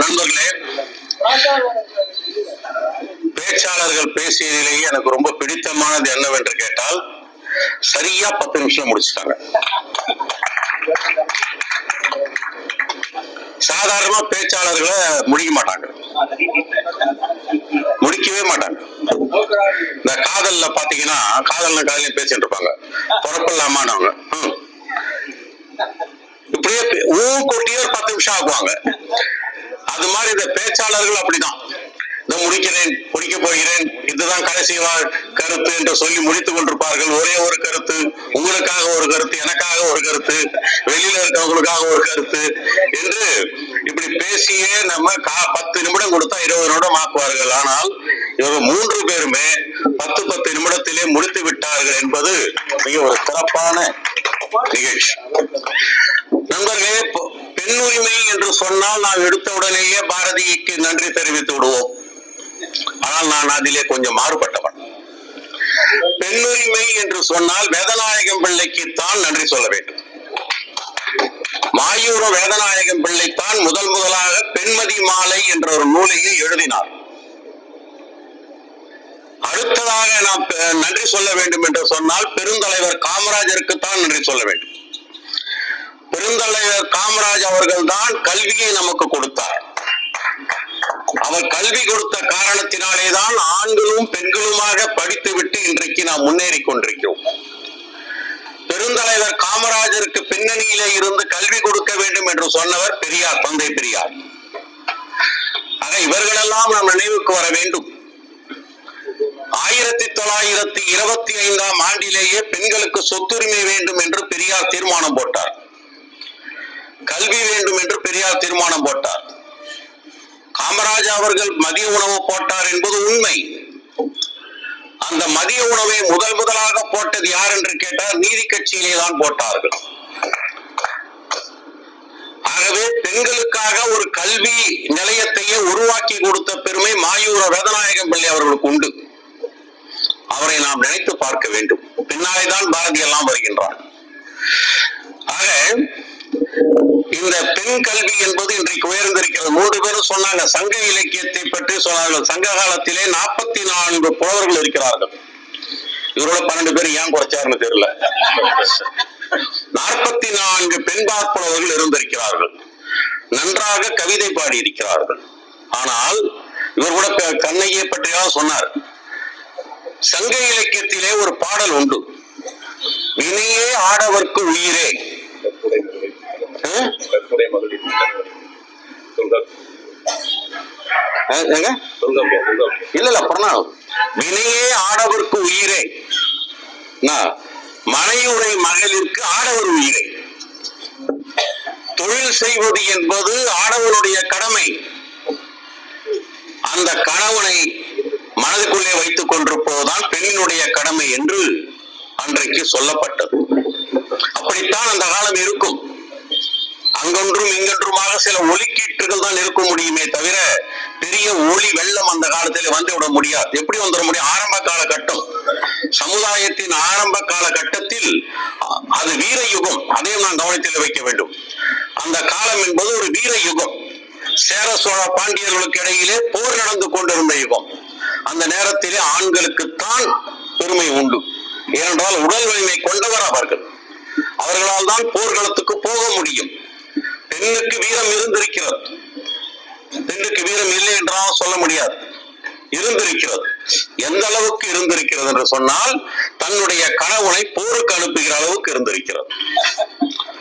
நண்பர்களே பேச்சாளர்கள் பேசியதிலேயே எனக்கு ரொம்ப பிடித்தமானது என்னவென்று கேட்டால் சரியா பத்து நிமிஷம் முடிச்சிட்டாங்க. சாதாரணமா பேச்சாளர்களை முடிக்க மாட்டாங்க. முடிக்கவே மாட்டாங்க. இந்த காதல்ல பாத்தீங்கன்னா காதல்ல காதலையும் பேசிட்டு இருப்பாங்க. பொறப்பில்லாமானவங்க இப்படியே ஊ கொட்டியே ஒரு பத்து நிமிஷம் ஆகுவாங்க. அது மாதிரி இந்த பேச்சாளர்கள் அப்படிதான். இதை முடிக்கிறேன் முடிக்க போகிறேன் இதுதான் கடைசி வா- கருத்து என்று சொல்லி முடித்துக் கொண்டிருப்பார்கள். ஒரே ஒரு கருத்து உங்களுக்காக ஒரு கருத்து எனக்காக ஒரு கருத்து வெளியில இருக்கவங்களுக்காக ஒரு கருத்து என்று இப்படி பேசியே நம்ம கா- பத்து நிமிடம் கொடுத்தா இருபது நிமிடம் ஆக்குவார்கள். ஆனால் இவர்கள் மூன்று பேருமே பத்து பத்து நிமிடத்திலே முடித்து விட்டார்கள் என்பது மிக ஒரு சிறப்பான நிகழ்ச்சி. நண்பர்களே பெண் உரிமை என்று சொன்னால் நாம் எடுத்த உடனேயே பாரதிக்கு நன்றி தெரிவித்து விடுவோம். ஆனால் நான் அதிலே கொஞ்சம் மாறுபட்டவன். பெண்ணுரிமை என்று சொன்னால் வேதநாயகம் பிள்ளைக்கு தான் நன்றி சொல்ல வேண்டும். மாயூரம் வேதநாயகம் பிள்ளைத்தான் முதல் முதலாக பெண்மதி மாலை என்ற ஒரு நூலையை எழுதினார். அடுத்ததாக நாம் நன்றி சொல்ல வேண்டும் என்று சொன்னால் பெருந்தலைவர் காமராஜருக்கு தான் நன்றி சொல்ல வேண்டும். பெருந்தலைவர் காமராஜ் அவர்கள் தான் கல்வியை நமக்கு கொடுத்தார். அவர் கல்வி கொடுத்த காரணத்தினாலேதான் ஆண்களும் பெண்களுமாக படித்துவிட்டு இன்றைக்கு நாம் முன்னேறி கொண்டிருக்கிறோம். பெருந்தலைவர் காமராஜருக்கு பின்னணியிலே இருந்து கல்வி கொடுக்க வேண்டும் என்று சொன்னவர் பெரியார் தந்தை பெரியார். ஆக இவர்களெல்லாம் நாம் நினைவுக்கு வர வேண்டும். ஆயிரத்தி தொள்ளாயிரத்தி இருபத்தி ஐந்தாம் ஆண்டிலேயே பெண்களுக்கு சொத்துரிமை வேண்டும் என்று பெரியார் தீர்மானம் போட்டார். கல்வி வேண்டும் என்று பெரியார் தீர்மானம் போட்டார். காமராஜ் அவர்கள் மதிய உணவு போட்டார் என்பது உண்மை. அந்த மதிய உணவை முதல் முதலாக போட்டது யார் என்று கேட்டால் நீதி கட்சியிலே தான் போட்டார்கள். ஆகவே பெண்களுக்காக ஒரு கல்வி நிலையத்தையே உருவாக்கி கொடுத்த பெருமை மாயூர ரதநாயகம் பிள்ளை அவர்களுக்கு உண்டு. அவரை நாம் நினைத்து பார்க்க வேண்டும். பின்னாலே தான் பாரதி எல்லாம் வருகின்றார். ஆக இந்த பெண் கல்வி என்பது இன்றைக்கு உயர்ந்திருக்கிறது. மூன்று பேரும் சொன்னாங்க சங்க இலக்கியத்தை பற்றி சொன்னார்கள். சங்க காலத்திலே நாற்பத்தி நான்கு புலவர்கள் இருக்கிறார்கள். இவரோட பன்னெண்டு பேர் ஏன் குறைச்சாருன்னு தெரியல. நாற்பத்தி நான்கு பெண்பாற் புலவர்கள் இருந்திருக்கிறார்கள். நன்றாக கவிதை பாடி இருக்கிறார்கள் ஆனால் இவர் கூட க- கண்ணகியை பற்றியாக சொன்னார். சங்க இலக்கியத்திலே ஒரு பாடல் உண்டு. வினையே ஆடவர்க்கு உயிரே. ஆ, எங்க? இல்ல இல்ல பிரணாம் வினையே ஆடவர்க்கு உயிரே? மனையுறை மகளிருக்கு ஆடவர் உயிரை. தொழில் செய்வது என்பது ஆடவனுடைய கடமை. அந்த கணவனை மனதுக்குள்ளே வைத்துக் கொண்டிருப்பதுதான் பெண்ணினுடைய கடமை என்று அன்றைக்கு சொல்லப்பட்டது. அப்படித்தான் அந்த காலம் இருக்கும். அங்கொன்றும் இங்கொன்றுமாக சில ஒலிக்கீற்றுகள் தான் இருக்க முடியுமே தவிர பெரிய ஒளி வெள்ளம் அந்த காலத்தில் வந்து விட முடியாது. எப்படி வந்துட முடியும்? ஆரம்ப காலகட்டம். சமுதாயத்தின் ஆரம்ப காலகட்டத்தில் அது வீர யுகம் அதையும் நான் கவனத்தில் வைக்க வேண்டும். அந்த காலம் என்பது ஒரு வீர யுகம் சேர சோழ பாண்டியர்களுக்கு இடையிலே போர் நடந்து கொண்டிருந்த யுகம். அந்த நேரத்திலே ஆண்களுக்குத்தான் பெருமை உண்டு. ஏனென்றால் உடல் வலிமை கொண்டவர் அவர்கள். அவர்களால் தான் போர்க்களத்துக்கு போக முடியும். பெண்ணுக்கு வீரம் இருந்திருக்கிறது. பெண்ணுக்கு வீரம் இல்லை என்றால் சொல்ல முடியாது. இருந்திருக்கிறது. எந்த அளவுக்கு இருந்திருக்கிறது என்று சொன்னால் தன்னுடைய கணவனை போருக்கு அனுப்புகிற அளவுக்கு இருந்திருக்கிறது.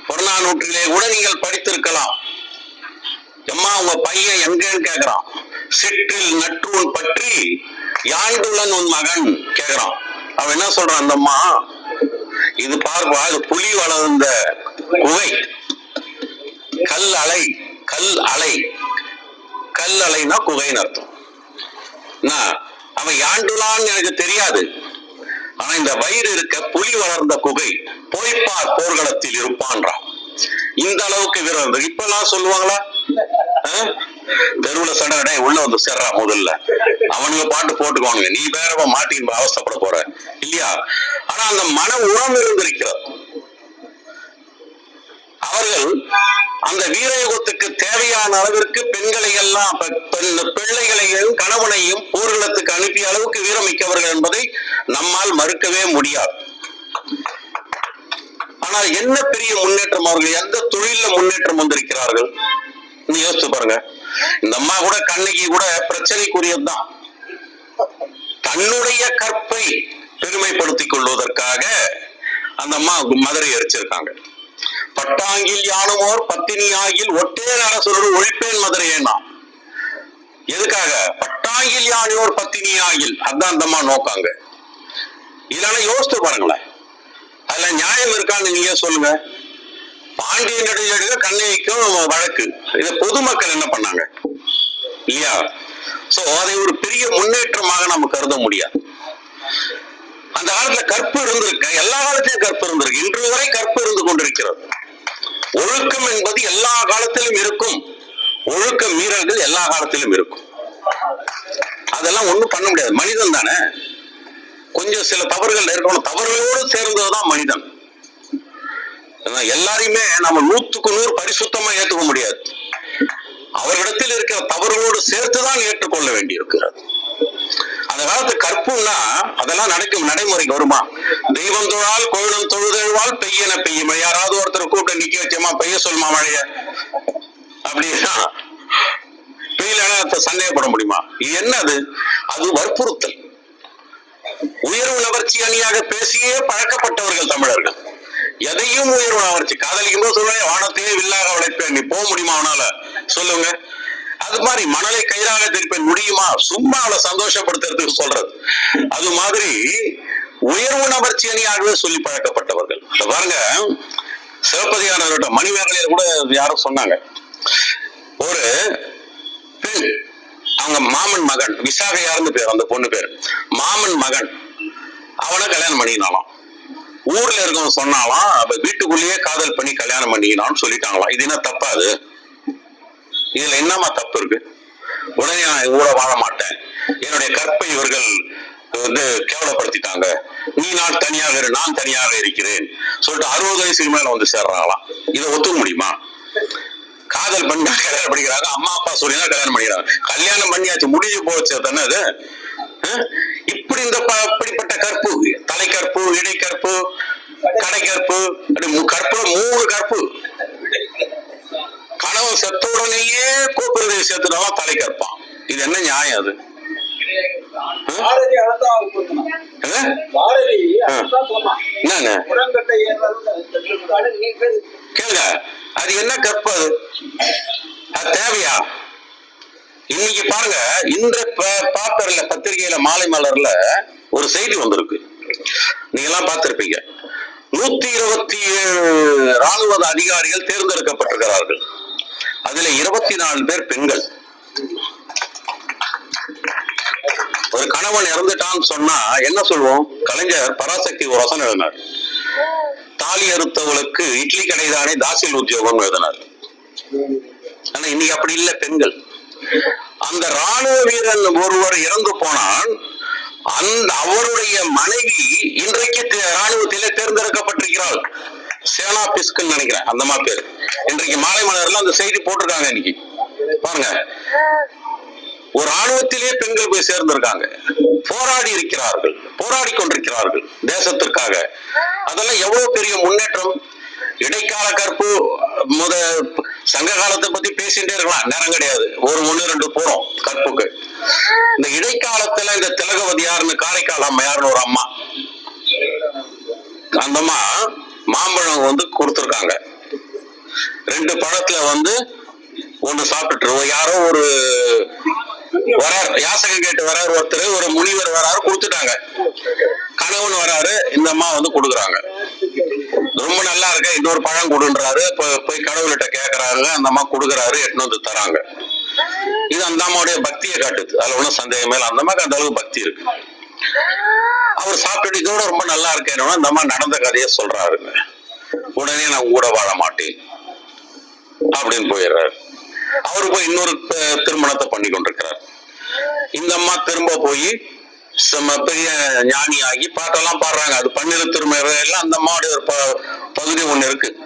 புறநானூற்றிலே கூட நீங்கள் படித்திருக்கலாம். எம்மா உங்க பையன் எங்கன்னு கேக்குறான். சிற்றில் நற்றூன் பற்றி யாண்டுள்ளன் உன் மகன் கேக்குறான். அவன் என்ன சொல்றான் அந்த அம்மா இது பார்ப்பா இது புலி வளர்ந்த குகை. கல் அலை கல் அலை. கல் அலைனா குகைன்னு அர்த்தம். அவன் யாண்டுலான்னு எனக்கு தெரியாது. ஆனா இந்த வயிறு இருக்க புலி வளர்ந்த குகை போய்ப்பார் போர்க்களத்தில் இருப்பான்றான். இந்த அளவுக்கு வீரம் இருந்தது இப்ப எல்லாம் சொல்லுவாங்களா தெருவுல சடை உள்ள வந்து சேர்றா முதல்ல. அவனுங்க பாட்டு போட்டுக்குவானுங்க. நீ வேற மாட்டின் அவஸ்தப்பட போற. இல்லையா? ஆனா அந்த மன உணர்வு இருந்திருக்கிறது. அவர்கள் அந்த வீரயுகத்துக்கு தேவையான அளவிற்கு பெண்களை எல்லாம் பிள்ளைகளையும் கணவனையும் போர்க்களத்துக்கு அனுப்பிய அளவுக்கு வீரமிக்கவர்கள் என்பதை நம்மால் மறுக்கவே முடியாது. ஆனால் என்ன பெரிய முன்னேற்றம் அவர்கள் எந்த தொழில முன்னேற்றம் வந்திருக்கிறார்கள்? நீ யோசிச்சு பாருங்க. இந்த அம்மா கூட கண்ணகி கூட பிரச்சனைக்குரியதுதான் தன்னுடைய கற்பை பெருமைப்படுத்திக் கொள்வதற்காக அந்த அம்மா மதுரை எரிச்சிருக்காங்க. பட்டாங்கில் யானுமோர் பத்தினி ஆகில் ஒட்டேர் அரசரோடு ஒழிப்பேன் மதுரையேனா எதுக்காக? பட்டாங்கில் யானையோர் பத்தினி ஆகில் அதான் அந்தம்மா நோக்காங்க. இதெல்லாம் யோசித்து பாருங்களேன். அதுல நியாயம் இருக்கான்னு நீங்க சொல்லுங்க. பாண்டியன் நெடுஞ்செழியனுக்கு கண்ணகிக்கும் வழக்கு. இத பொதுமக்கள் என்ன பண்ணாங்க? இல்லையா? சோ அதை ஒரு பெரிய முன்னேற்றமாக நம்ம கருத முடியாது. அந்த காலத்துல கற்பு இருந்திருக்கு. எல்லா காலத்திலும் கற்பு இருந்திருக்கு. இன்று வரை கற்பு இருந்து கொண்டிருக்கிறது. ஒழுக்கம் என்பது எல்லா காலத்திலும் இருக்கும். ஒழுக்க மீறல்கள் எல்லா காலத்திலும் இருக்கும். அதெல்லாம் ஒண்ணும் பண்ண முடியாது. மனிதன் தானே? கொஞ்சம் சில தவறுகள் இருக்கணும். தவறுகளோடு சேர்ந்ததுதான் மனிதன். ஏன்னா எல்லாரையுமே நம்ம நூத்துக்கு நூறு பரிசுத்தமா ஏற்றுக்க முடியாது. அவர்களிடத்தில் இருக்கிற தவறுகளோடு சேர்த்துதான் ஏற்றுக்கொள்ள வேண்டியிருக்கிறது. அந்த காலத்து கற்புன்னா அதெல்லாம் நடக்கும் நடைமுறைக்கு வருமா? தெய்வம் தொழால் கோயிலும் தொழுதழ்வால் பெய்யன பெய்யும். யாராவது ஒருத்தர் கூப்பிட்டு நிக்க வச்சோமா பெய்ய சொல்லுமா மழைய? அப்படின்னா பெய்யலன்னா சந்தேகப்பட முடியுமா? இது என்னது? அது வற்புறுத்தல். உயர்வு நபர்ச்சி அணியாக பேசியே பழக்கப்பட்டவர்கள் தமிழர்கள். எதையும் உயர்வு நபர்ச்சி காதலிக்கும் போது சொல்லுவேன் வானத்தையே வில்லாக உழைப்பேன் நீ போக முடியுமா அவனால சொல்லுங்க. அது மாதிரி மணலை கயிறாக திருப்பேன் முடியுமா? சும்மா அவளை சந்தோஷப்படுத்துறதுக்கு சொல்றது. அது மாதிரி உயர்வு நபர் சேனியாகவே சொல்லி பழக்கப்பட்டவர்கள். பாருங்க. சிவப்பதிகாரர்கிட்ட மணிமேகலையில கூட யாரும் சொன்னாங்க. ஒரு பெண் அவங்க மாமன் மகன் விசாகையார்னு பேர் அந்த பொண்ணு பேர். மாமன் மகன். அவனை கல்யாணம் பண்ணினாலாம் ஊர்ல இருக்கவன் சொன்னாலாம் அவ வீட்டுக்குள்ளேயே காதல் பண்ணி கல்யாணம் பண்ணிக்கலாம்னு சொல்லிட்டாங்களாம். இது என்ன தப்பா அது? இதுல என்னமா தப்பு இருக்கு? உடனே நான் கூட வாழ மாட்டேன். என்னுடைய கற்பை இவர்கள் வந்து கேவலப்படுத்திட்டாங்க. நீ நான் தனியாக இரு நான் தனியாக இருக்கிறேன். சொல்லிட்டு அறுபது வயசுக்கு மேல வந்து சேர்றாங்களாம். இதை ஒத்துக்க முடியுமா? காதல் பண்ணி கல்யாணம் பண்ணிக்கிறாங்க அம்மா அப்பா சொல்லி தான் கல்யாணம் பண்ணிக்கிறாங்க. கல்யாணம் பண்ணியாச்சு முடிஞ்சு போச்சு தானே அது? இப்படி இந்த இப்படிப்பட்ட கற்பு தலைக்கற்பு இடைக்கற்பு கடைக்கற்பு அப்படி மு- கற்புல மூணு கற்பு. கணவன் செத்த உடனேயே கூப்பிடுறதை சேர்த்துனாலும் தலை கற்பான். இது என்ன நியாயம் அது? கேளுங்க. என்ன கற்பு அது? அது தேவையா? இன்னைக்கு பாருங்க இந்த பேப்பர்ல பத்திரிகையில மாலை மலர்ல ஒரு செய்தி வந்திருக்கு. நீங்க எல்லாம் பார்த்திருப்பீங்க. நூத்தி இருபத்தி ஏழு ராணுவ அதிகாரிகள் தேர்ந்தெடுக்கப்பட்டிருக்கிறார்கள். அதுல இருபத்தி நாலு பேர் பெண்கள். ஒரு கணவன் இறந்துட்டான்னு சொன்னா என்ன சொல்லுவோம் கலைஞர் பராசக்தி ஒரு வசனம் எழுதினார். தாலி அறுத்தவளுக்கு இட்லி கடைதானே தாசில் உத்தியோகம் எழுதினார். ஆனா இன்னைக்கு அப்படி இல்லை பெண்கள். அந்த ராணுவ வீரன் ஒருவர் இறந்து போனால் அந்த அவருடைய மனைவி இன்றைக்கு தே- ராணுவத்திலே தேர்ந்தெடுக்கப்பட்டிருக்கிறாள். சேனா பிஸ்குன்னு நினைக்கிறேன் அந்த மாதிரி பேர். இன்றைக்கு மாலை மலர்ல அந்த செய்தி போட்டிருக்காங்க இன்னைக்கு. பாருங்க. ஒரு ராணுவத்திலே பெண்கள் போய் சேர்ந்திருக்காங்க. போராடி இருக்கிறார்கள். போராடி கொண்டிருக்கிறார்கள் தேசத்திற்காக. அதெல்லாம் எவ்வளவு பெரிய முன்னேற்றம்? இடைக்கால கற்பு முத சங்க காலத்தை பத்தி பேசிட்டே இருக்கலாம். நேரம் கிடையாது. ஒரு ஒண்ணு ரெண்டு போறோம் கற்புக்கு. இந்த இடைக்காலத்துல இந்த திலகவதியார்னு காரைக்கால் அம்மையார்னு ஒரு அம்மா. அந்த அம்மா மாம்பழம் வந்து கொடுத்துருக்காங்க. ரெண்டு பழத்துல வந்து ஒண்ணு சாப்பிட்டுட்டு யாரோ ஒரு வரார் யாசகம் கேட்டு வராரு ஒருத்தர் ஒரு முனிவர் வராரு கொடுத்துட்டாங்க. கணவன் வராரு இந்த அம்மா வந்து கொடுக்குறாங்க. ரொம்ப நல்லா இருக்க இன்னொரு பழம் கொடுன்றாரு போய் கடவுள்கிட்ட கேக்குறாங்க அந்த அம்மா கொடுக்குறாரு எட்டுன்னு வந்து தராங்க. இது அந்த அம்மாவுடைய பக்தியை காட்டுது. அதுல ஒன்றும் சந்தேகமே இல்லை. அந்த அம்மாக்கு அந்த அளவுக்கு பக்தி இருக்கு. அவர் சாப்பிட்டுட்டு இதோட ரொம்ப நல்லா இருக்கேன்னு அந்த அம்மா நடந்த கதையை சொல்றாருங்க. உடனே நான் கூட வாழ மாட்டேன். அப்படின்னு போயிடுறாரு. அவர் போய் இன்னொரு திருமணத்தை பண்ணி கொண்டிருக்கிறார். இந்த அம்மா திரும்ப போய் பெரிய ஞானி ஆகி பாட்டெல்லாம் பாடுறாங்க. அது பன்னிரு திருமணம் எல்லாம் அந்த அம்மாவுடைய ஒரு ப- பகுதி ஒண்ணு இருக்கு.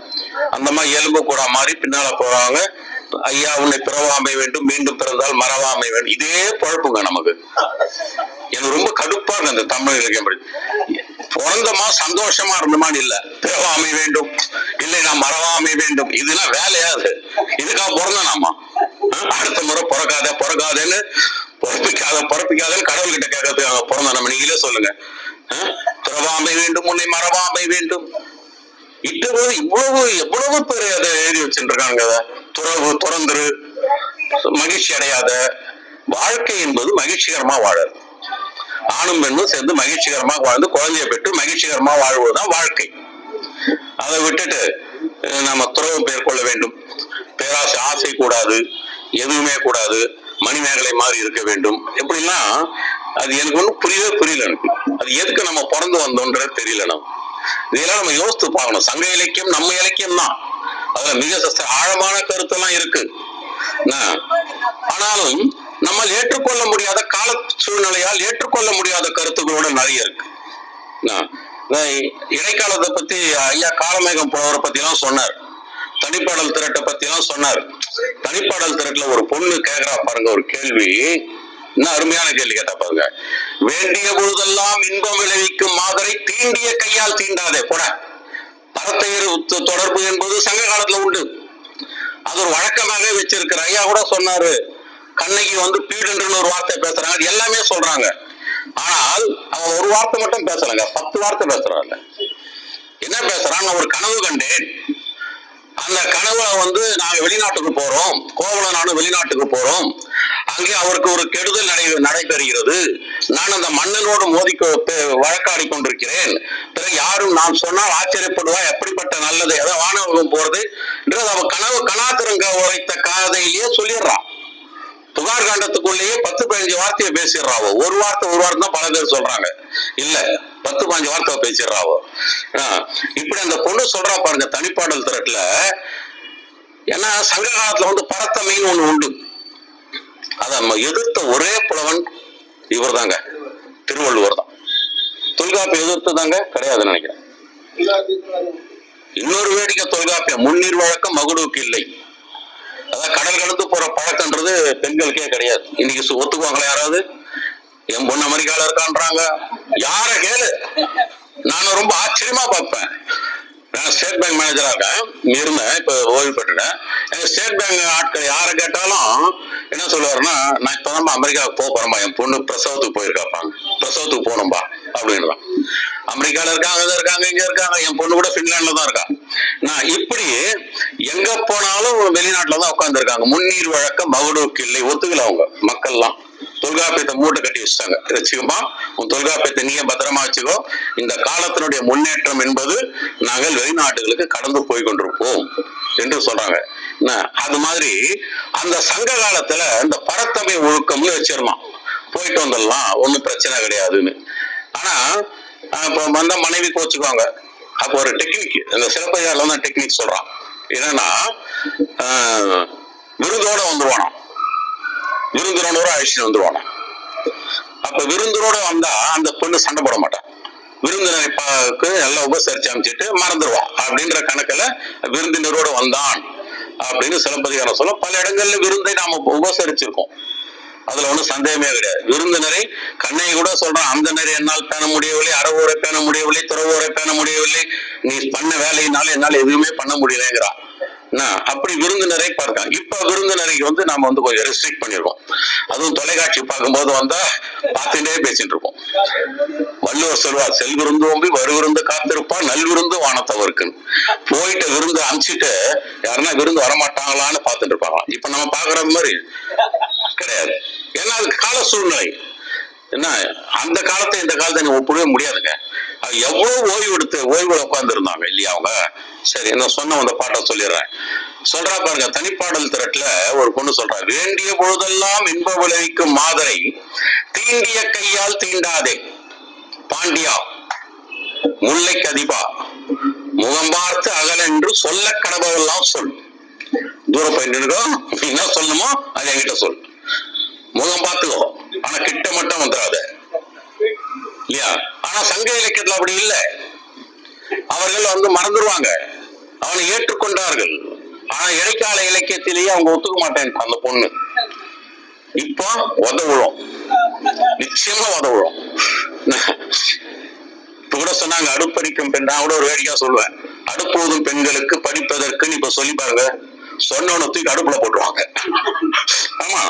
அந்த அம்மா எலும்பு கூட மாதிரி பின்னால போறாங்க. ஐயா உன்னை பிறவாமை வேண்டும் மீண்டும் பிறந்தால் மறவாமை வேண்டும். இதே குழப்புங்க நமக்கு. எனக்கு ரொம்ப கடுப்பா இருக்கு அந்த தமிழ் இலக்கியம் பிறந்தமா சந்தோஷமா இருந்தமான்னு இல்ல. பிறவாமை வேண்டும். இல்லை நான் மறவாமை வேண்டும். இதெல்லாம் வேலையா அது? இதுக்காக பிறந்த நாமா அடுத்த முறை பிறக்காத பிறக்காதேன்னு பிறப்பிக்காத பிறப்பிக்காதன்னு கடவுள்கிட்ட கேட்கறதுக்காக பிறந்த நம்ம நீங்களே சொல்லுங்க. ஆ? பிறவாமை வேண்டும் உன்னை மறவாமை வேண்டும். இட்டபோது இவ்வளவு எவ்வளவு பேர் அதை எழுதி வச்சுருக்காங்க அதை? துறவு துறந்துரு மகிழ்ச்சி அடையாத வாழ்க்கை என்பது மகிழ்ச்சிகரமா வாழறது. ஆணும் பெண்ணும் சேர்ந்து மகிழ்ச்சிகரமா வாழ்ந்து குழந்தைய பெற்று மகிழ்ச்சிகரமா வாழ்வதுதான் வாழ்க்கை. அதை விட்டுட்டு நம்ம நம்ம துறவு மேற்கொள்ள வேண்டும். பேராசை ஆசை கூடாது எதுவுமே கூடாது மணிமேகலை மாதிரி இருக்க வேண்டும். எப்படின்னா அது எனக்கு ஒன்றும் புரியவே புரியல எனக்கு. அது எதுக்கு நம்ம பிறந்து வந்தோன்றது தெரியல நம்ம இதெல்லாம் நம்ம யோசித்து பார்க்கணும். சங்க இலக்கியம் நம்ம இலக்கியம் தான். அதுல மிக சஸ்த- ஆழமான கருத்தெல்லாம் இருக்கு. என்ன? ஆனாலும் நம்மால் ஏற்றுக்கொள்ள முடியாத கால சூழ்நிலையால் ஏற்றுக்கொள்ள முடியாத கருத்துக்களோட நிறைய இருக்கு. இடைக்காலத்தை பத்தி ஐயா காலமேகம் புலவரை பத்தி எல்லாம் சொன்னார். தனிப்பாடல் திரட்டை பத்தி எல்லாம் சொன்னார். தனிப்பாடல் திரட்டுல ஒரு பொண்ணு கேக்குறா பாருங்க ஒரு கேள்வி. என்ன அருமையான கேள்வி கேட்டா பாருங்க. வேண்டிய பொழுதெல்லாம் இன்பம் விளைவிக்கும் மாதரை தீண்டிய கையால் தீண்டாதே போட. பரத்தையர் தொடர்பு என்பது சங்க காலத்துல உண்டு. அது ஒரு வழக்கமாகவே வச்சிருக்கிற ஐயா கூட சொன்னாரு. கண்ணகி வந்து பீடுன்ற ஒரு வார்த்தை பேசுறாங்க. எல்லாமே சொல்றாங்க. ஆனால் அவன் ஒரு வார்த்தை மட்டும் பேசலங்க. பத்து வார்த்தை பேசுறாங்க என்ன பேசுறான்? நான் ஒரு கனவு கண்டேன். அந்த கனவுல வந்து நாங்க வெளிநாட்டுக்கு போறோம். கோவல நானும் வெளிநாட்டுக்கு போறோம். அங்கே அவருக்கு ஒரு கெடுதல் நடை நடைபெறுகிறது. நான் அந்த மன்னனோடு மோதி வழக்காடி கொண்டிருக்கிறேன். பிறகு யாரும் நான் சொன்னால் ஆச்சரியப்படுவா? எப்படிப்பட்ட நல்லது? ஏதோ வானவகம் போறது. என்றது அவ கனவு கணாத்திரங்க உரைத்த காதையிலேயே சொல்லிடுறான். புகார் காண்டத்துக்குள்ளேயே பத்து பதினஞ்சு வார்த்தையை பேசிடுறாவோ? ஒரு வார்த்தை ஒரு வார்த்தை தான் பல பேர் சொல்றாங்க. இல்ல பத்து பதினஞ்சு வார்த்தை பேசிடுறாவோ? இப்படி அந்த பொண்ணு சொல்றா பாருங்க தனிப்பாடல் திரட்டுல. ஏன்னா சங்க காலத்துல வந்து பரத்தமைன்னு ஒண்ணு உண்டு. அத நம்ம எதிர்த்த ஒரே புலவன் இவர் தாங்க திருவள்ளுவர் தான். தொல்காப்பியம் எதிர்த்ததாங்க? கிடையாதுன்னு நினைக்கிறேன். இன்னொரு வேடிக்கை தொல்காப்பியம். முன்னீர் வழக்கம் மகுடுவுக்கு இல்லை. அதான் கடல் கடந்து போற பழக்கம்ன்றது பெண்களுக்கே கிடையாது. இன்னைக்கு ஒத்துக்குவாங்களா யாராவது? என் பொண்ணு அமெரிக்கால இருக்கான்றாங்க. யார கேளு? நான் ரொம்ப ஆச்சரியமா பார்ப்பேன். நான் ஸ்டேட் பேங்க் மேனேஜராக இருக்கேன். இருந்தேன் இப்போ ஓய்வு பெற்றுட்டேன் எங்க ஸ்டேட் பேங்க் ஆட்கள் யாரை கேட்டாலும் என்ன சொல்லுவாருன்னா நான் இப்போ தான் அமெரிக்காவுக்கு போக போறேன்பா. என் பொண்ணு பிரசவத்துக்கு போயிருக்காப்பாங்க பிரசவத்துக்கு போகணும்பா. அப்படின்னு அமெரிக்கால இருக்காங்க இங்க இருக்காங்க இங்க இருக்காங்க. என் பொண்ணு கூட ஃபின்லாண்டில் தான் இருக்கா. நான் இப்படி எங்க போனாலும் வெளிநாட்டில் தான் உட்காந்துருக்காங்க முன்னீர் வழக்கம் மகுடூக்கு இல்லை ஒத்துக்கல அவங்க மக்கள்லாம். தொல்காப்பியத்தை மூட்டை கட்டி வச்சுட்டாங்க. வச்சுக்கோமா உன் தொல்காப்பியத்தை நீயே பத்திரமா வச்சுக்கோ. இந்த காலத்தினுடைய முன்னேற்றம் என்பது நாங்கள் வெளிநாட்டுகளுக்கு கடந்து போய் கொண்டிருப்போம் என்று சொல்றாங்க. என்ன, அது மாதிரி அந்த சங்க காலத்துல இந்த பரத்தமை ஒழுக்கம்னு வச்சிருந்தான் போயிட்டு வந்துடலாம் ஒன்றும் பிரச்சனை கிடையாதுன்னு. ஆனா இப்போ வந்த மனைவி கோச்சுக்குவாங்க அப்போ ஒரு டெக்னிக் இந்த சிலப்பதிகாரில் தான் டெக்னிக் சொல்றான். என்னன்னா ஆஹ் விருதோட வந்துருவானாம். விருந்தினோட அழைச்சிட்டு வந்துருவானாம் அப்ப விருந்தினோட வந்தா அந்த பொண்ணு சண்டை போட மாட்டான் விருந்தினரை பாக்கு நல்லா உபசரிச்சு அமைச்சிட்டு மறந்துடுவான் அப்படின்ற கணக்குல விருந்தினரோட வந்தான் அப்படின்னு சிலப்பதிகாரம் சொல்ல பல இடங்கள்ல விருந்தை நாம உபசரிச்சிருக்கோம். அதுல ஒண்ணும் சந்தேகமே கிடையாது. விருந்தினரை கண்ணை கூட சொல்றான் அந்த நேரம் என்னால் பேண முடியவில்லை அறவோரை பேண முடியவில்லை துறவோரை பேண முடியவில்லை. நீ பண்ண வேலையினால என்னால் எதுவுமே பண்ண முடியலங்கிறான். அப்படி விருந்தினரை பார்க்கலாம். இப்ப விருந்தினரை வந்து நாம வந்து கொஞ்சம் ரெஸ்ட்ரிக்ட் பண்ணிருக்கோம். அதுவும் தொலைக்காட்சி பார்க்கும்போது வந்தா பார்த்துட்டே பேசிட்டு இருப்போம். வள்ளுவர் சொல்வார் செல் விருந்து ஓம்பி வரு விருந்து காத்திருப்பான் நல் விருந்து வானத்தவருக்குன்னு. போயிட்டு விருந்து அனுப்பிச்சிட்டு யாருன்னா விருந்து வரமாட்டாங்களான்னு பார்த்துட்டு இருப்பாங்களாம். இப்ப நம்ம பாக்குற மாதிரி கிடையாது. ஏன்னா அது கால சூழ்நிலை. என்ன அந்த காலத்தை இந்த காலத்தை நீ ஒப்பிடவே முடியாதுங்க. அது எவ்வளவு ஓய்வு எடுத்து ஓய்வுல உட்கார்ந்து இருந்தாங்க இல்லையா அவங்க? சரி நான் சொன்ன அந்த பாட்டை சொல்லிடுறேன். சொல்றா பாருங்க தனிப்பாடல் திரட்டுல ஒரு பொண்ணு சொல்றா வேண்டிய பொழுதெல்லாம் இன்ப விளைவிக்கும் மாதரை தீண்டிய கையால் தீண்டாதே பாண்டியா முல்லை கதிபா முகம் பார்த்து அகலென்று சொல்ல கடவுளெல்லாம் சொல். தூரம் போயிட்டு நின்னுக்கோ என்ன சொல்லணுமோ அது என்கிட்ட சொல். முகம் பார்த்துக்கோ. ஆனா கிட்ட மட்டும் வந்துடாத இல்லையா? ஆனா சங்க இலக்கியத்துல அப்படி இல்லை. அவர்கள் வந்து மறந்துடுவாங்க அவனை ஏற்றுக்கொண்டார்கள். ஆனா இடைக்கால இலக்கியத்திலேயே அவங்க ஒத்துக்க மாட்டேன் அந்த பொண்ணு. இப்போ உதவுறோம் நிச்சயமா உதவுறோம் இப்ப கூட சொன்னாங்க அடுப்படிக்கும் பெண் நான் கூட ஒரு வேடிக்கையா சொல்லுவேன். அடுப்போதும் பெண்களுக்கு படிப்பதற்குன்னு இப்ப சொல்லி பாருங்க. சொன்னவன தூக்கி அடுப்புல போட்டுருவாங்க. ஆமா.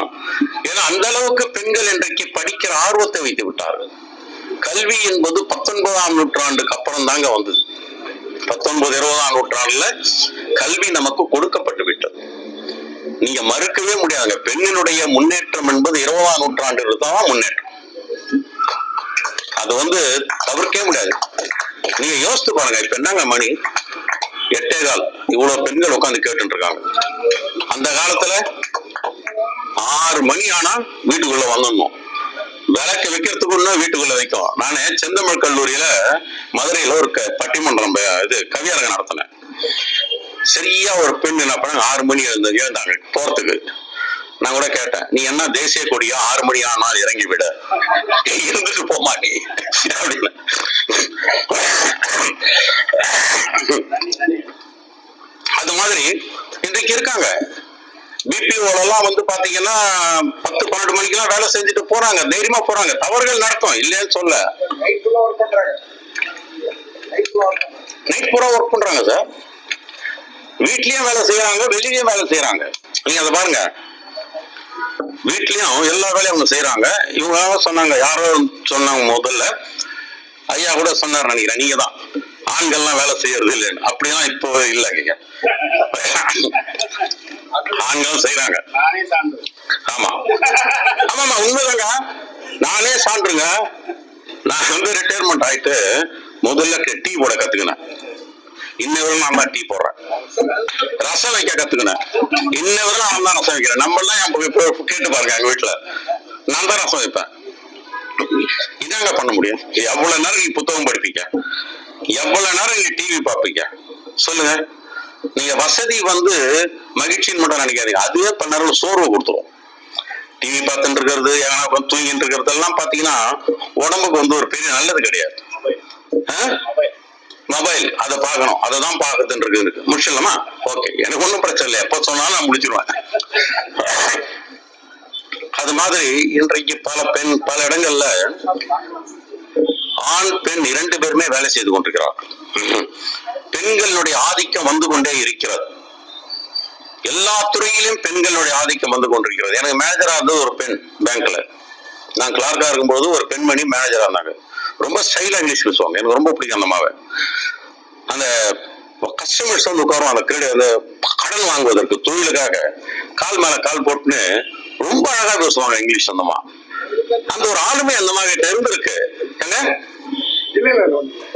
ஏன்னா அந்த அளவுக்கு பெண்கள் இன்றைக்கு படிக்கிற ஆர்வத்தை வைத்து விட்டார்கள். கல்வி என்பது பத்தொன்பதாம் நூற்றாண்டுக்கு அப்புறம் தாங்க வந்தது. பத்தொன்பது இருபதாம் நூற்றாண்டுல கல்வி நமக்கு கொடுக்கப்பட்டு விட்டது. நீங்க மறுக்கவே முடியாதுங்க. பெண்ணினுடைய முன்னேற்றம் என்பது இருபதாம் நூற்றாண்டு தான் முன்னேற்றம். அது வந்து தவிர்க்கவே முடியாது. நீங்க யோசித்து பாருங்க இப்ப என்னங்க மணி? எட்டே கால். இவ்வளவு பெண்கள் உட்காந்து கேட்டு இருக்காங்க அந்த காலத்துல ஆறு மணி ஆனா வீட்டுக்குள்ள வந்துடணும் விளக்கு வைக்கிறதுக்குன்னா வீட்டுக்குள்ள வைக்கும். நானே செந்தமிழ் கல்லூரியில மதுரையில ஒரு க- பட்டிமன்றம் இது கவியரங்க நடத்தினேன். சரியா ஒரு பெண் என்ன பண்ணாங்க? ஆறு மணி எழுந்தாங்க போறதுக்கு. நான் கூட கேட்டேன் நீ என்ன தேசிய கொடியா? ஆறு மணி ஆனால் இறங்கி விட. இருந்துட்டு போமா நீ அப்படின்னு. அது மாதிரி இன்றைக்கு இருக்காங்க. பிபிஓலாம் வந்து பாத்தீங்கன்னா பத்து பன்னெண்டு மணிக்கெல்லாம் வேலை செஞ்சுட்டு போறாங்க. தைரியமா போறாங்க. தவறுகள் நடக்கும். இல்லைன்னு சொல்ல. நைட் ஒர்க் பண்றாங்க பூரா ஒர்க் பண்றாங்க சார் வீட்லயும் வேலை செய்யறாங்க வெளியிலயும் வேலை செய்யறாங்க நீங்க அதை பாருங்க. வீட்லயும் எல்லா வேலையும் அவங்க செய்யறாங்க இவங்க சொன்னாங்க யாரோ சொன்னாங்க முதல்ல. ஐயா கூட சொன்னார் நினைக்கிறேன் நீங்க தான். ஆண்கள்லாம் வேலை செய்யறது இல்லைன்னு. அப்படிலாம் இப்போ இல்லைங்க ஆண்கள் செய்யறாங்க ஆமா. ஆமாமா உண்மைதாங்க. நானே சான்றுங்க. நான் வந்து ரிட்டையர்மெண்ட் ஆயிட்டு முதல்ல டீ போட கத்துக்கினேன். இன்னவரும் நான் தான் டீ போடுறேன். ரசம் வைக்க கத்துக்கினேன். இன்னவரும் வரைக்கும் நான் தான் ரசம் வைக்கிறேன். நம்மளாம் என் கேட்டு பாருங்க எங்க வீட்டுல நான் தான் ரசம் வைப்பேன். இதாங்க பண்ண முடியும். எவ்வளவு நேரம் நீ புத்தகம் படிப்பீங்க? எவ்வளவு நேரம் நீங்க டிவி பார்ப்பீங்க? சொல்லுங்க. நீங்க வசதி வந்து மகிழ்ச்சின்னு மட்டும் நினைக்காதீங்க. அதுவே பல நேரம் சோர்வு கொடுத்துரும். டிவி பார்த்துட்டு இருக்கிறது எங்கன்னா தூங்கிட்டு இருக்கிறது எல்லாம் பாத்தீங்கன்னா உடம்புக்கு வந்து ஒரு பெரிய நல்லது கிடையாது. மொபைல் அதை பார்க்கணும். அதை தான் பார்க்கறதுன்னு இருக்கு. இருக்கு முடிச்சிடலாமா? ஓகே. எனக்கு ஒன்றும் பிரச்சனை இல்லை எப்போ சொன்னாலும் நான் முடிச்சிருவேன். அது மாதிரி இன்றைக்கு பல பெண் பல இடங்கள்ல ஆண் பெண் இரண்டு பேருமே வேலை செய்து கொண்டிருக்கிறார். பெண்களுடைய ஆதிக்கம் வந்து கொண்டே இருக்கிறது. எல்லா துறையிலும் பெண்களுடைய ஆதிக்கம் வந்து கொண்டிருக்கிறது. எனக்கு மேனேஜரா இருந்தது ஒரு பெண் பேங்க்ல நான் கிளார்க்கா இருக்கும்போது ஒரு பெண்மணி மேனேஜரா இருந்தாங்க. ரொம்ப ஸ்டைலா இங்கிலீஷ் பேசுவாங்க எனக்கு ரொம்ப பிடிக்கும் அந்த மாவை. அந்த கஸ்டமர்ஸ் வந்து உட்காரும் அந்த கிரெடிட் அந்த கடன் வாங்குவதற்கு தொழிலுக்காக கால் மேல கால் போட்டுன்னு ரொம்ப அழகா பேசுவாங்க இங்கிலீஷ் அந்தமா அந்த ஒரு ஆளுமை அந்த மாதிரி இருந்திருக்கு.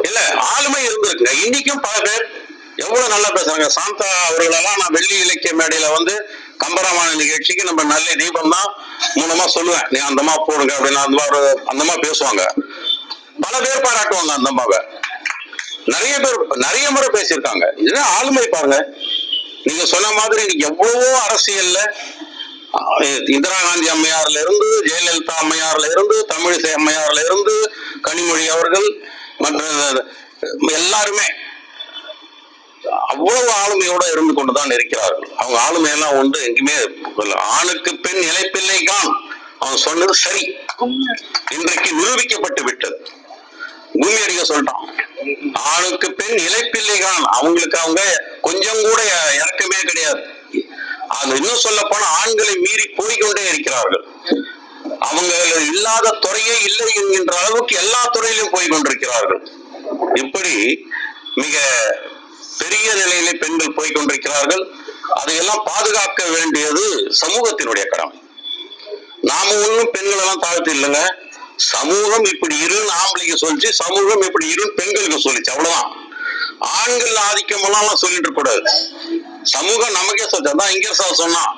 இல்ல ஆளுமை இருந்திருக்குங்க இன்னைக்கும் பல பேர் எவ்வளவு நல்லா பேசுறாங்க. சாந்தா அவர்களெல்லாம் நான் வெள்ளி இலக்கிய மேடையில வந்து கம்பராமாயண நிகழ்ச்சிக்கு நம்ம நல்ல தீபம் தான் மூலமா சொல்லுவேன். நீ அந்தமா போடுங்க அப்படின்னு அந்த மாதிரி அந்தமா பேசுவாங்க. பல பேர் பாராட்டுவாங்க அந்த அம்மாவை. நிறைய பேர் நிறைய முறை பேசியிருக்காங்க. இதுதான் ஆளுமை பாருங்க. நீங்க சொன்ன மாதிரி எவ்வளவோ அரசியல்ல இந்திரா காந்தி அம்மையார்ல இருந்து ஜெயலலிதா அம்மையார்ல இருந்து தமிழிசை அம்மையார்ல இருந்து கனிமொழி அவர்கள் மற்ற எல்லாருமே அவ்வளவு ஆளுமையோட இருந்து கொண்டுதான் இருக்கிறார்கள். அவங்க ஆளுமையெல்லாம் ஒன்று எங்குமே ஆணுக்கு பெண் இழைப்பில்லை கான் அவன் சொன்னது சரி. இன்றைக்கு நிரூபிக்கப்பட்டு விட்டது. பூமி அடிக்க சொல்லிட்டான். ஆணுக்கு பெண் இழைப்பில்லைகான் அவங்களுக்கு அவங்க கொஞ்சம் கூட இறக்கமே கிடையாது. அது இன்னும் சொல்ல போனா ஆண்களை மீறி போய்கொண்டே இருக்கிறார்கள். அவங்க இல்லாத துறையே இல்லை என்கின்ற அளவுக்கு எல்லா துறையிலும் போய் கொண்டிருக்கிறார்கள் இப்படி மிக பெரிய நிலையிலே பெண்கள் போய் கொண்டிருக்கிறார்கள் அதையெல்லாம் பாதுகாக்க வேண்டியது சமூகத்தினுடைய கடமை. நாம ஒன்றும் பெண்கள் எல்லாம் தாழ்த்து இல்லைங்க. சமூகம் இப்படி இருன்னு ஆம்பளைக்கு சொல்லிச்சு சமூகம் இப்படி இருன்னு பெண்களுக்கு சொல்லிச்சு அவ்வளவுதான். ஆண்கள் ஆதிக்கம் எல்லாம் சொல்லிட்டு கூடாது சமூகம் நமக்கே சொல்லிச்சு இங்க சார் சொன்னா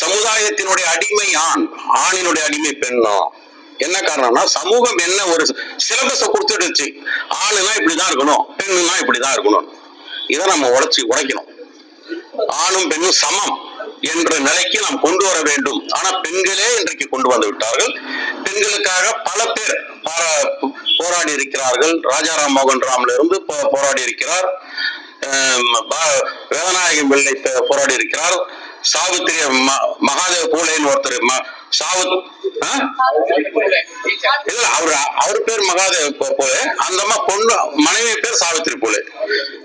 சமுதாயத்தினுடைய அடிமை ஆண் ஆணினுடைய அடிமை பெண்ணும் என்ன காரணம்னா சமூகம் என்ன ஒரு சிலபஸ கொடுத்துடுச்சு. ஆணுனா இப்படிதான் இருக்கணும் பெண்ணுனா இப்படிதான் இருக்கணும். இதை நம்ம உழைச்சி உடைக்கணும். ஆணும் பெண்ணும் சமம். என்ற நிலைக்கு நாம் கொண்டு வர வேண்டும். ஆனா பெண்களே இன்றைக்கு கொண்டு வந்து விட்டார்கள். பெண்களுக்காக பல பேர் பாரா- போராடி இருக்கிறார்கள். ராஜாராம் மோகன் ராம்ல இருந்து போ- போராடி இருக்கிறார். வேதநாயகம் பிள்ளை போராடி இருக்கிறார். சாவித்திரி ம- மகாதேவ பூலேன்னு ஒருத்தர் ம- சாவு இல்ல அவர் அவர் பேர் மகாதேவ் போலே. அந்த அம்மா பொண்ணு மனைவி பேர் சாவித்திரி போலே.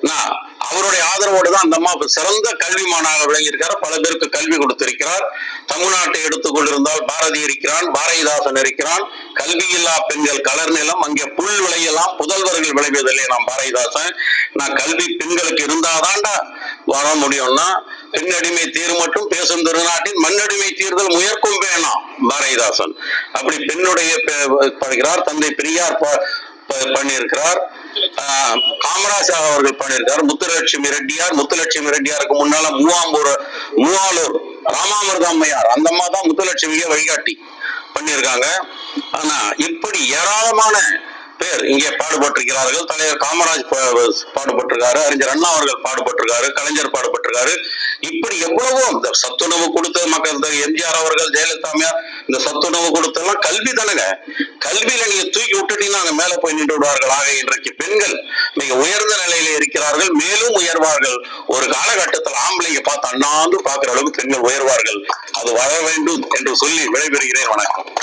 நான் அவருடைய ஆதரவோடு தான் அந்த அம்மா சிறந்த கல்விமானாக விளங்கியிருக்கிறார். பல பேருக்கு கல்வி கொடுத்திருக்கிறார். தமிழ்நாட்டை எடுத்துக்கொண்டிருந்தால் பாரதி இருக்கிறான் பாரதிதாசன் இருக்கிறான். கல்வியில்லா பெண்கள் கலர் நிலம் அங்கே புல் விளையலாம் புதல்வர்கள் விளைவதில்லை நான் பாரதிதாசன். நான் கல்வி பெண்களுக்கு இருந்தாதாண்டா வர முடியும்னா பெண்ணடிமை தீர் மட்டும் பேசும் திருநாட்டின் மண்ணடிமை தீர்தல் முயற்கும் வேணாம் பாரதிதாசன். அப்படி பெண்ணுடைய பே- படுகிறார். தந்தை பெரியார் பண்ணியிருக்கிறார். காமராஜர் அவர்கள் பண்ணியிருக்கார் முத்துலட்சுமி ரெட்டியார் முத்துலட்சுமி ரெட்டியாருக்கு முன்னால மூவாம்பூர் மூவாலூர் ராமாமிர்த அம்மையார் அந்த அம்மா தான் முத்துலட்சுமியை வழிகாட்டி பண்ணியிருக்காங்க. ஆனா இப்படி ஏராளமான பேர் இங்கே பாடுபட்டிருக்கிறார்கள். தலைவர் காமராஜ் பா- பாடுபட்டிருக்காரு. அறிஞர் அண்ணா அவர்கள் பாடுபட்டிருக்காரு. கலைஞர் பாடுபட்டிருக்காரு. இப்படி எவ்வளவோ இந்த சத்துணவு கொடுத்த மக்கள் எம்ஜிஆர் அவர்கள் ஜெயலலிதாமியார் இந்த சத்துணவு கொடுத்தெல்லாம் கல்வி தானுங்க. கல்வியில நீங்க தூக்கி விட்டுட்டீங்கன்னா அங்க மேல போய் நின்று விடுவார்கள். ஆக இன்றைக்கு பெண்கள் மிக உயர்ந்த நிலையில இருக்கிறார்கள். மேலும் உயர்வார்கள். ஒரு காலகட்டத்தில் ஆம்பளைங்க பார்த்து அண்ணாந்து பார்க்கிற அளவுக்கு பெண்கள் உயர்வார்கள். அது வர வேண்டும் என்று சொல்லி விடைபெறுகிறேன். வணக்கம்.